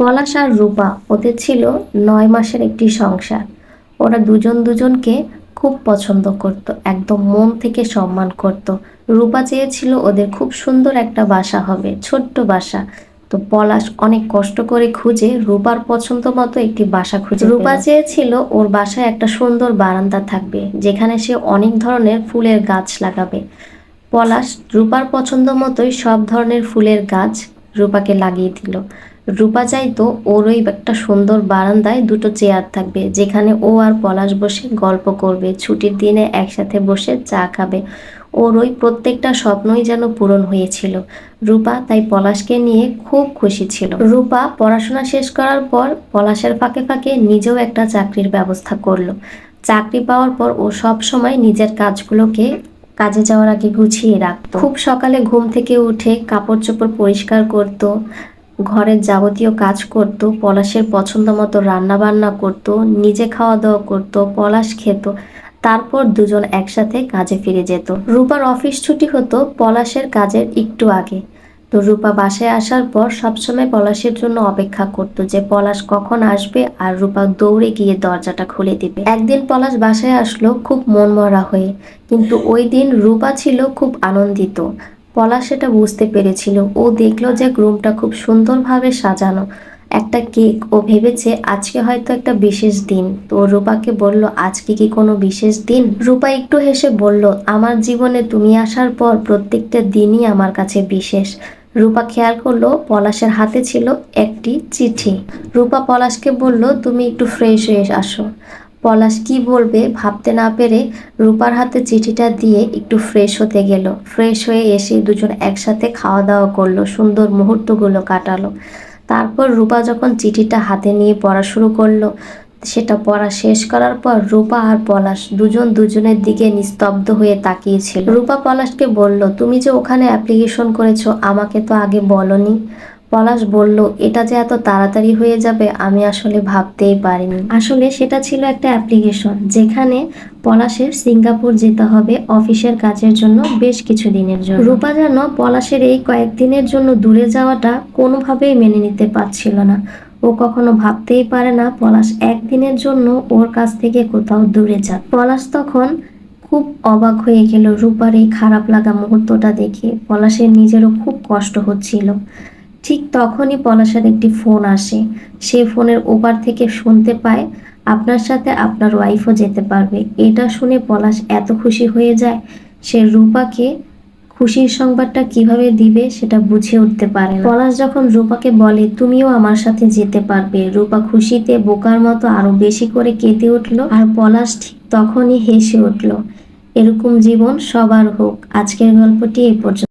পলাশ আর রূপা, ওদের ছিল নয় মাসের একটি সংসার। ওরা দুজন দুজনকে খুব পছন্দ করত, একদম মন থেকে সম্মান করত। রূপা চেয়েছিল ওদের খুব সুন্দর একটা বাসা হবে, ছোট্ট বাসা। তো পলাশ অনেক কষ্ট করে খুঁজে রূপার পছন্দ মতো একটি বাসা খুঁজে রূপা চেয়েছিল ওর বাসায় একটা সুন্দর বারান্দা থাকবে, যেখানে সে অনেক ধরনের ফুলের গাছ লাগাবে। পলাশ রূপার পছন্দ মতোই সব ধরনের ফুলের গাছ রূপাকে লাগিয়ে দিল। রূপা চাইতো ওর ওই একটা সুন্দর বারান্দায় দুটো চেয়ার থাকবে, যেখানে ও আর পলাশ বসে গল্প করবে, ছুটির দিনে একসাথে বসে চা খাবে। ওর ওই প্রত্যেকটা স্বপ্নই যেন পূরণ হয়েছিল। রূপা তাই পলাশকে নিয়ে খুব খুশি ছিল। রূপা পড়াশোনা শেষ করার পর পলাশের ফাঁকে ফাঁকে নিজেও একটা চাকরির ব্যবস্থা করল। চাকরি পাওয়ার পর ও সব সময় নিজের কাজগুলোকে কাজে যাওয়ার আগে গুছিয়ে রাখতো। খুব সকালে ঘুম থেকে উঠে কাপড় চোপড় পরিষ্কার করত ঘরের যাবতীয় কাজ করত, পলাশের পছন্দ মতো রান্নাবান্না করত, নিজে খাওয়া দাওয়া করত, পলাশ খেত, তারপর দুজন একসাথে কাজে ফিরে যেত। রূপার অফিস ছুটি হতো পলাশের কাজের একটু আগে। তো রূপা বাসায় আসার পর সবসময় পলাশের জন্য অপেক্ষা করত যে পলাশ কখন আসবে আর রূপা দৌড়ে গিয়ে দরজাটা খুলে দিবে। একদিন পলাশ বাসায় আসলো খুব মনমরা হয়ে, কিন্তু ওই দিন রূপা ছিল খুব আনন্দিত। পলাশ সেটা বুঝতে পেরেছিল। ও দেখল যে রুমটা খুব সুন্দরভাবে সাজানো। একটা কেক। ও ভেবেছে আজকে হয়তো একটা বিশেষ দিন। তো রূপাকে বলল, আজকে কি কোনো বিশেষ দিন? রূপা একটু হেসে বলল, আমার জীবনে তুমি আসার পর প্রত্যেকটা দিনই আমার কাছে বিশেষ। রূপা খেয়াল করল, পলাশের হাতে ছিল একটি চিঠি। রূপা পলাশকে বলল, তুমি একটু ফ্রেশ হয়ে আসো। পলাশ কি বলবে ভাবতে না পেরে রূপার হাতে চিঠিটা দিয়ে একটু ফ্রেশ হতে গেল। ফ্রেশ হয়ে এসে দুজন একসাথে খাওয়া দাওয়া করল, সুন্দর মুহূর্তগুলো কাটালো। তারপর রূপা যখন চিঠিটা হাতে নিয়ে পড়া শুরু করল, সেটা পড়া শেষ করার পর রূপা আর পলাশ দুজন দুজনের দিকে নিস্তব্ধ হয়ে তাকিয়েছিল। রূপা পলাশকে বলল, তুমি যে ওখানে অ্যাপ্লিকেশন করেছ, আমাকে তো আগে বলনি। পলাশ বলল, এটা যে এত তাড়াতাড়ি হয়ে যাবে আমি আসলে ভাবতেই পারিনি। আসলে সেটা ছিল একটা অ্যাপ্লিকেশন, যেখানে পলাশের সিঙ্গাপুর যেতে হবে অফিসের কাজের জন্য বেশ কিছু দিনের জন্য। রূপা যেন পলাশের এই কয়েকদিনের জন্য দূরে যাওয়াটা কোনোভাবেই মেনে নিতে পারছিল না। ও কখনো ভাবতেই পারে না পলাশ একদিনের জন্য ওর কাছ থেকে কোথাও দূরে যাক। পলাশ তখন খুব অবাক হয়ে গেল রূপার এই খারাপ লাগা মুহূর্তটা দেখে। পলাশের নিজেরও খুব কষ্ট হচ্ছিল। ঠিক তখনই পলাশের একটি ফোন আসে। সে ফোনের ওপার থেকে শুনতে পায়, আপনার সাথে আপনার ওয়াইফও যেতে পারবে। এটা শুনে পলাশ এত খুশি হয়ে যায়, সে রূপাকে খুশির সংবাদটা কীভাবে দিবে সেটা বুঝে উঠতে পারে পলাশ যখন রূপাকে বলে, তুমিও আমার সাথে যেতে পারবে। রূপা খুশিতে বোকার মতো আরও বেশি করে কেঁদে উঠল আর পলাশ ঠিক তখনই হেসে উঠল, এরকম জীবন সবার হোক। আজকের গল্পটি এই পর্যন্ত।